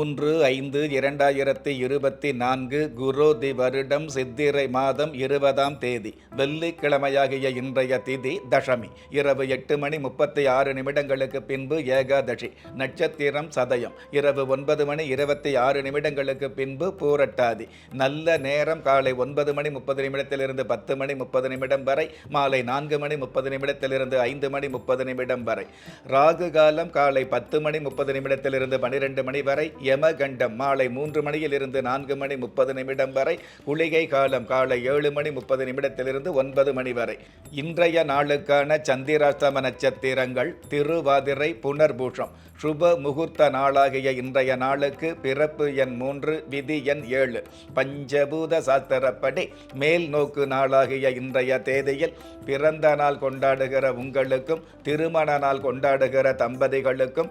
மூன்று ஐந்து இரண்டாயிரத்தி இருபத்தி நான்கு குரோதி வருடம் சித்திரை மாதம் இருபதாம் தேதி வெள்ளிக்கிழமையாகிய இன்றைய திதி தசமி இரவு எட்டு மணி முப்பத்தி ஆறு நிமிடங்களுக்கு பின்பு ஏகாதசி நட்சத்திரம் சதயம் இரவு ஒன்பது மணி இருபத்தி ஆறு நிமிடங்களுக்கு பின்பு பூரட்டாதி நல்ல நேரம் காலை ஒன்பது மணி முப்பது நிமிடத்திலிருந்து பத்து மணி முப்பது நிமிடம் வரை மாலை நான்கு மணி முப்பது நிமிடத்திலிருந்து ஐந்து மணி முப்பது நிமிடம் வரை ராகு காலம் காலை பத்து மணி முப்பது நிமிடத்திலிருந்து பனிரெண்டு மணி வரை யமகண்டம் மாலை மூன்று மணியிலிருந்து நான்கு மணி முப்பது நிமிடம் வரை குளிகை காலம் காலை ஏழு மணி முப்பது நிமிடத்திலிருந்து ஒன்பது மணி வரை. இன்றைய நாளுக்கான சந்திராஷ்டம நட்சத்திரங்கள் திருவாதிரை புனர்பூஷம். சுப முகூர்த்த நாளாகிய இன்றைய நாளுக்கு பிறப்பு எண் மூன்று விதி எண் ஏழு. பஞ்சபூத சாஸ்திரப்படி மேல் நோக்கு நாளாகிய இன்றைய தேதியில் பிறந்த நாள் கொண்டாடுகிற உங்களுக்கும் திருமண நாள் கொண்டாடுகிற தம்பதிகளுக்கும்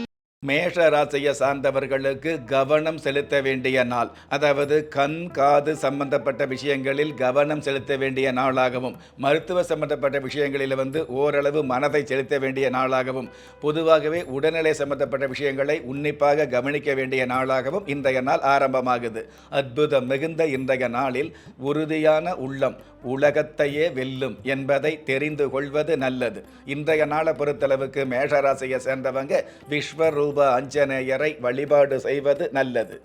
மேஷ ராசியை சார்ந்தவர்களுக்கு கவனம் செலுத்த வேண்டிய நாள். அதாவது கண் காது சம்பந்தப்பட்ட விஷயங்களில் கவனம் செலுத்த வேண்டிய நாளாகவும் மருத்துவ சம்பந்தப்பட்ட விஷயங்களில் வந்து ஓரளவு மனதை செலுத்த வேண்டிய நாளாகவும் பொதுவாகவே உடல்நிலை சம்பந்தப்பட்ட விஷயங்களை உன்னிப்பாக கவனிக்க வேண்டிய நாளாகவும் இன்றைய நாள் ஆரம்பமாகுது. அற்புதம் மிகுந்த இன்றைய நாளில் உறுதியான உள்ளம் உலகத்தையே வெல்லும் என்பதை தெரிந்து கொள்வது நல்லது. இன்றைய நாளை பொறுத்தளவுக்கு மேஷராசியை சேர்ந்தவங்க விஸ்வரூப அஞ்சனேயரை வழிபாடு செய்வது நல்லது.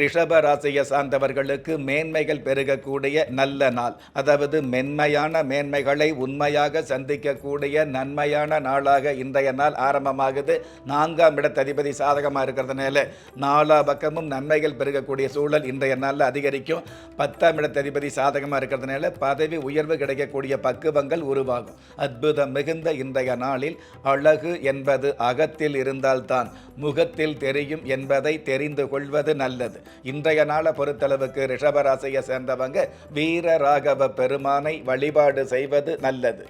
ரிஷப ராசியை சார்ந்தவர்களுக்கு மேன்மைகள் பெருகக்கூடிய நல்ல நாள். அதாவது மென்மையான மேன்மைகளை உண்மையாக சந்திக்கக்கூடிய நன்மையான நாளாக இன்றைய நாள் ஆரம்பமாகுது. நான்காம் இடத்ததிபதி சாதகமாக இருக்கிறதுனால நாலா பக்கமும் நன்மைகள் பெருகக்கூடிய சூழல் இன்றைய நாளில் அதிகரிக்கும். பத்தாம் இடத்ததிபதி சாதகமாக இருக்கிறதுனால பதவி உயர்வு கிடைக்கக்கூடிய பக்குவங்கள் உருவாகும். அற்புதம் மிகுந்த இன்றைய நாளில் அழகு என்பது அகத்தில் இருந்தால்தான் முகத்தில் தெரியும் என்பதை தெரிந்து கொள்வது நல்லது. இன்றைய நாளை பொறுத்தளவுக்கு ரிஷபராசியை சேர்ந்தவங்க வீர ராகவ பெருமானை வழிபாடு செய்வது நல்லது.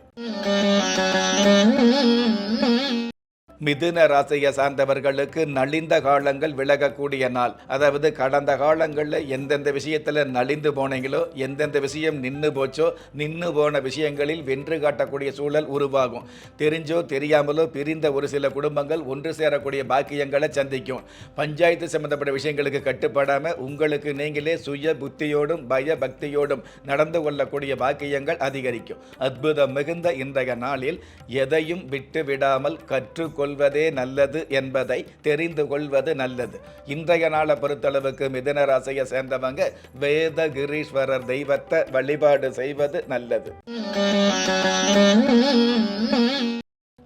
மிதுன ராசியை சார்ந்தவர்களுக்கு நலிந்த காலங்கள் விலகக்கூடிய நாள். அதாவது கடந்த காலங்களில் எந்தெந்த விஷயத்தில் நலிந்து போனீங்களோ எந்தெந்த விஷயம் நின்று போச்சோ நின்று போன விஷயங்களில் வென்று காட்டக்கூடிய சூழல் உருவாகும். தெரிஞ்சோ தெரியாமலோ பிரிந்த ஒரு சில குடும்பங்கள் ஒன்று சேரக்கூடிய பாக்கியங்களை சந்திக்கும். பஞ்சாயத்து சம்பந்தப்பட்ட விஷயங்களுக்கு கட்டுப்படாமல் உங்களுக்கு நீங்களே சுய புத்தியோடும் பய பக்தியோடும் நடந்து கொள்ளக்கூடிய பாக்கியங்கள் அதிகரிக்கும். அற்புதம் மிகுந்த இன்றைய நாளில் எதையும் விட்டு விடாமல் கற்றுக்கொள் கொள்வதே நல்லது என்பதை தெரிந்து கொள்வது நல்லது. இன்றைய நாளை பொறுத்தளவுக்கு மிதன ராசியை சேர்ந்தவங்க வேதகிரீஸ்வரர் தெய்வத்தை வழிபாடு செய்வது நல்லது.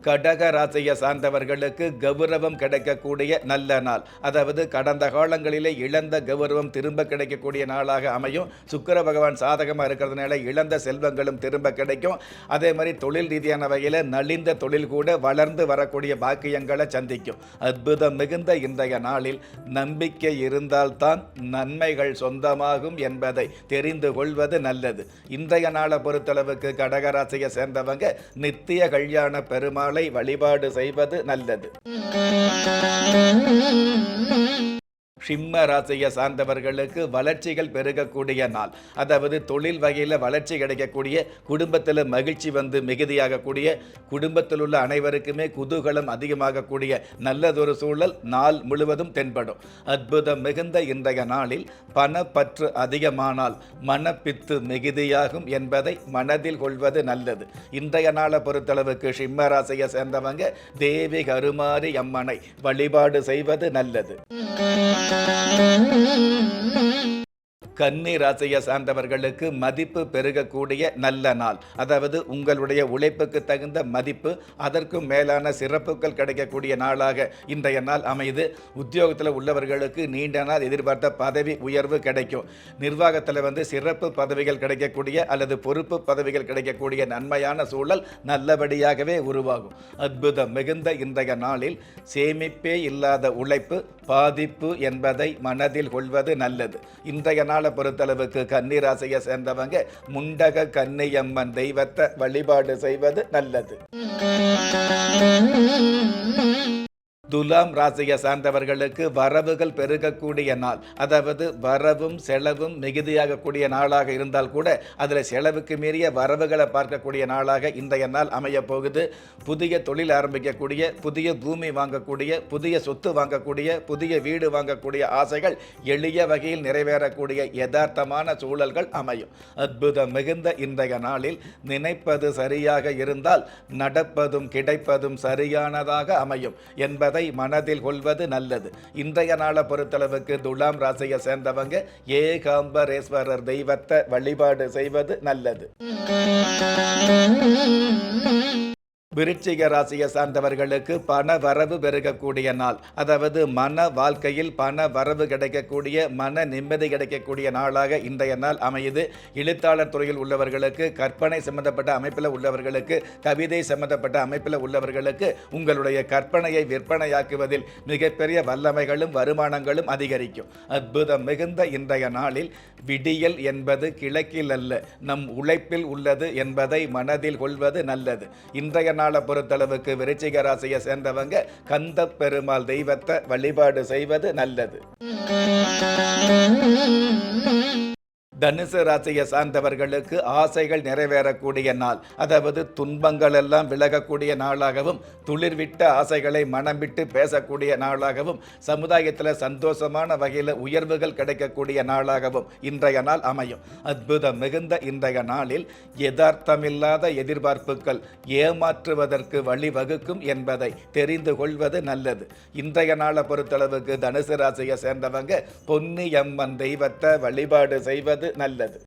கடக ராசியை சார்ந்தவர்களுக்கு கௌரவம் கிடைக்கக்கூடிய நல்ல நாள். அதாவது கடந்த காலங்களிலே இழந்த கௌரவம் திரும்ப கிடைக்கக்கூடிய நாளாக அமையும். சுக்கர பகவான் சாதகமாக இருக்கிறதுனால இழந்த செல்வங்களும் திரும்ப கிடைக்கும். அதே மாதிரி தொழில் ரீதியான வகையில் நலிந்த தொழில் கூட வளர்ந்து வரக்கூடிய பாக்கியங்களை சந்திக்கும். அற்புதம் மிகுந்த இன்றைய நாளில் நம்பிக்கை இருந்தால்தான் நன்மைகள் சொந்தமாகும் என்பதை தெரிந்து கொள்வது நல்லது. இன்றைய நாளை பொறுத்தளவுக்கு கடகராசியை சேர்ந்தவங்க நித்திய கல்யாண பெருமாள் வழிபாடு செய்வது நல்லது. சிம்ம ராசியை சார்ந்தவர்களுக்கு வளர்ச்சிகள் பெருகக்கூடிய நாள். அதாவது தொழில் வகையில் வளர்ச்சி கிடைக்கக்கூடிய குடும்பத்தில் மகிழ்ச்சி வந்து மிகுதியாகக்கூடிய குடும்பத்தில் உள்ள அனைவருக்குமே குதூகலம் அதிகமாகக்கூடிய நல்லதொரு சூழல் நாள் முழுவதும் தென்படும். அற்புதம் மிகுந்த இன்றைய நாளில் பணப்பற்று அதிகமானால் மனப்பித்து மிகுதியாகும் என்பதை மனதில் கொள்வது நல்லது. இன்றைய நாளை பொறுத்தளவுக்கு சிம்ம ராசியை சேர்ந்தவங்க தேவி கருமாரி அம்மனை வழிபாடு செய்வது நல்லது. Thank you. கன்னி ராசியை சார்ந்தவர்களுக்கு மதிப்பு பெருகக்கூடிய நல்ல நாள். அதாவது உங்களுடைய உழைப்புக்கு தகுந்த மதிப்பு அதற்கும் மேலான சிறப்புகள் கிடைக்கக்கூடிய நாளாக இன்றைய நாள் அமைது உத்தியோகத்தில் உள்ளவர்களுக்கு நீண்ட நாள் எதிர்பார்த்த பதவி உயர்வு கிடைக்கும். நிர்வாகத்தில் வந்து சிறப்பு பதவிகள் கிடைக்கக்கூடிய அல்லது பொறுப்பு பதவிகள் கிடைக்கக்கூடிய நன்மையான சூழல் நல்லபடியாகவே உருவாகும். அற்புதம் மிகுந்த இன்றைய நாளில் சேமிப்பே இல்லாத உழைப்பு பாதிப்பு என்பதை மனதில் கொள்வது நல்லது. இன்றைய நாள் பொறுத்தளவுக்கு கன்னிராசியை சேர்ந்தவங்க முண்டக கன்னியம்மன் தெய்வத்தை வழிபாடு செய்வது நல்லது. துலாம் ராசியை சார்ந்தவர்களுக்கு வரவுகள் பெருகக்கூடிய நாள். அதாவது வரவும் செலவும் மிகுதியாகக்கூடிய நாளாக இருந்தால் கூட அதில் செலவுக்கு மீறிய வரவுகளை பார்க்கக்கூடிய நாளாக இன்றைய நாள் அமையப் போகுது புதிய தொழில் ஆரம்பிக்கக்கூடிய புதிய பூமி வாங்கக்கூடிய புதிய சொத்து வாங்கக்கூடிய புதிய வீடு வாங்கக்கூடிய ஆசைகள் எளிய வகையில் நிறைவேறக்கூடிய யதார்த்தமான சூழல்கள் அமையும். அற்புதம் மிகுந்த இன்றைய நாளில் நினைப்பது சரியாக இருந்தால் நடப்பதும் கிடைப்பதும் சரியானதாக அமையும். என்பதை மனதில் கொள்வது நல்லது. இன்றைய நாளை பொறுத்தளவுக்கு துலாம் ராசியை சேர்ந்தவங்க ஏகாம்பரேஸ்வரர் தெய்வத்தை வழிபாடு செய்வது நல்லது. விருச்சிக ராசியை சார்ந்தவர்களுக்கு பண வரவு பெருகக்கூடிய நாள். அதாவது மன வாழ்க்கையில் பண வரவு கிடைக்கக்கூடிய மன நிம்மதி கிடைக்கக்கூடிய நாளாக இன்றைய நாள் அமையுது. எழுத்தாளர் துறையில் உள்ளவர்களுக்கு கற்பனை சம்பந்தப்பட்ட அமைப்பில் உள்ளவர்களுக்கு கவிதை சம்பந்தப்பட்ட அமைப்பில் உள்ளவர்களுக்கு உங்களுடைய கற்பனையை விற்பனையாக்குவதில் மிகப்பெரிய வல்லமைகளும் வருமானங்களும் அதிகரிக்கும். அற்புதம் மிகுந்த இன்றைய நாளில் விடியல் என்பது கிழக்கில் அல்ல நம் உழைப்பில் உள்ளது என்பதை மனதில் கொள்வது நல்லது. இன்றைய நாள் பொறுத்தளவுக்கு விருச்சிக ராசியை சேர்ந்தவங்க கந்த பெருமாள் தெய்வத்தை வழிபாடு செய்வது நல்லது. தனுசு ராசியை சார்ந்தவர்களுக்கு ஆசைகள் நிறைவேறக்கூடிய நாள். அதாவது துன்பங்கள் எல்லாம் விலகக்கூடிய நாளாகவும் துளிர்விட்ட ஆசைகளை மனம் விட்டு பேசக்கூடிய நாளாகவும் சமுதாயத்தில் சந்தோஷமான வகையில் உயர்வுகள் கிடைக்கக்கூடிய நாளாகவும் இன்றைய நாள் அமையும். அற்புதம் மிகுந்த இன்றைய நாளில் யதார்த்தமில்லாத எதிர்பார்ப்புகள் ஏமாற்றுவதற்கு வழிவகுக்கும் என்பதை தெரிந்து கொள்வது நல்லது. இன்றைய நாளை பொறுத்தளவுக்கு தனுசு ராசியை சேர்ந்தவங்க பொன்னியம்மன் தெய்வத்தை வழிபாடு செய்வது நல்லது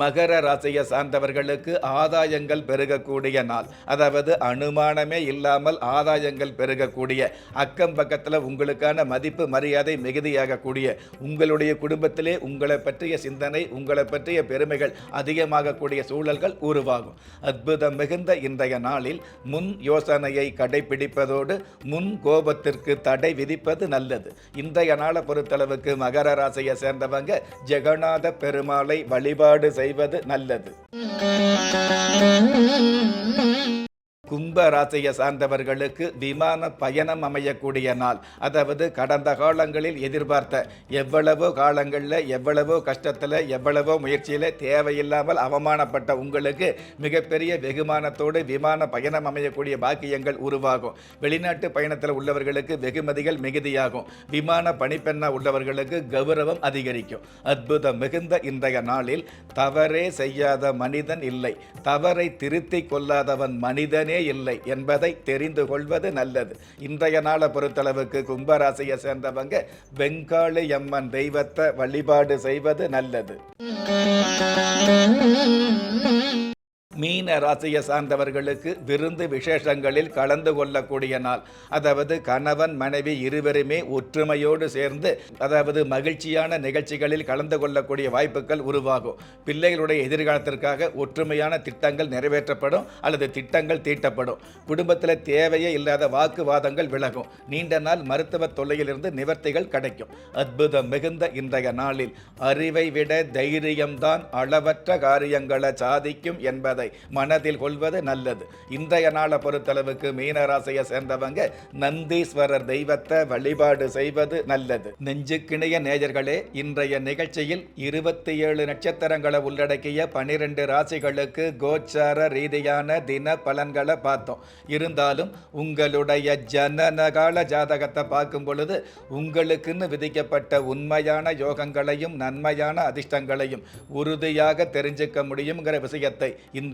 மகர ராசியை சார்ந்தவர்களுக்கு ஆதாயங்கள் பெருகக்கூடிய நாள். அதாவது அனுமானமே இல்லாமல் ஆதாயங்கள் பெருகக்கூடிய அக்கம் பக்கத்தில் உங்களுக்கான மதிப்பு மரியாதை மிகுதியாகக்கூடிய உங்களுடைய குடும்பத்திலே உங்களை பற்றிய சிந்தனை உங்களை பற்றிய பெருமைகள் அதிகமாகக்கூடிய சூழல்கள் உருவாகும். அற்புதம் மிகுந்த இன்றைய நாளில் முன் யோசனையை கடைபிடிப்பதோடு முன் கோபத்திற்கு தடை விதிப்பது நல்லது. இன்றைய நாளை பொறுத்தளவுக்கு மகர ராசியை சேர்ந்தவங்க ஜெகநாத பெருமாளை வழிபாடு செய்ய செய்வது நல்லது. கும்ப ராசியை சார்ந்தவர்களுக்கு விமான பயணம் அமையக்கூடிய நாள். அதாவது கடந்த காலங்களில் எதிர்பார்த்த எவ்வளவோ காலங்களில் எவ்வளவோ கஷ்டத்தில் எவ்வளவோ முயற்சியில் தேவையில்லாமல் அவமானப்பட்ட உங்களுக்கு மிகப்பெரிய வெகுமானத்தோடு விமான பயணம் அமையக்கூடிய பாக்கியங்கள் உருவாகும். வெளிநாட்டு பயணத்தில் உள்ளவர்களுக்கு வெகுமதிகள் மிகுதியாகும். விமான பணிப்பெண்ணா உள்ளவர்களுக்கு கௌரவம் அதிகரிக்கும். அற்புதம் மிகுந்த இன்றைய நாளில் தவறே செய்யாத மனிதன் இல்லை. தவறை திருத்திக் கொள்ளாதவன் மனிதனே இல்லை என்பதை தெரிந்து கொள்வது நல்லது. இன்றைய நாளை பொறுத்தளவுக்கு கும்பராசியை சேர்ந்தவங்க வெங்காளி அம்மன் தெய்வத்தை வழிபாடு செய்வது நல்லது. மீன ராசியை சார்ந்தவர்களுக்கு விருந்து விசேஷங்களில் கலந்து கொள்ளக்கூடிய நாள். அதாவது கணவன் மனைவி இருவருமே ஒற்றுமையோடு சேர்ந்து அதாவது மகிழ்ச்சியான நிகழ்ச்சிகளில் கலந்து கொள்ளக்கூடிய வாய்ப்புகள் உருவாகும். பிள்ளைகளுடைய எதிர்காலத்திற்காக ஒற்றுமையான திட்டங்கள் நிறைவேற்றப்படும் அல்லது திட்டங்கள் தீட்டப்படும். குடும்பத்தில் தேவையே இல்லாத வாக்குவாதங்கள் விலகும். நீண்ட நாள் மருத்துவ தொல்லையிலிருந்து நிவர்த்திகள் கிடைக்கும். அற்புதம் மிகுந்த இன்றைய நாளில் அறிவை விட தைரியம்தான் அளவற்ற காரியங்களை சாதிக்கும் என்பதை மனதில் கொள்வது நல்லது. இன்றைய நாளை பொறுத்தளவுக்கு மீனராசியை சேர்ந்தவங்க நந்தீஸ்வரர் தெய்வத்தை வழிபாடு செய்வது நல்லது. நெஞ்சுக்கிணைய நேயர்களே இன்றைய நிகழ்ச்சியில் இருபத்தி ஏழு நட்சத்திரங்களை உள்ளடக்கிய பனிரெண்டு ராசிகளுக்கு கோச்சார ரீதியான தின பலன்களை பார்த்தோம். இருந்தாலும் உங்களுடைய ஜனனகால ஜாதகத்தை பார்க்கும் பொழுது உங்களுக்குன்னு விதிக்கப்பட்ட உண்மையான யோகங்களையும் நன்மையான அதிர்ஷ்டங்களையும் உறுதியாக தெரிஞ்சுக்க முடியுங்கிற விஷயத்தை இந்த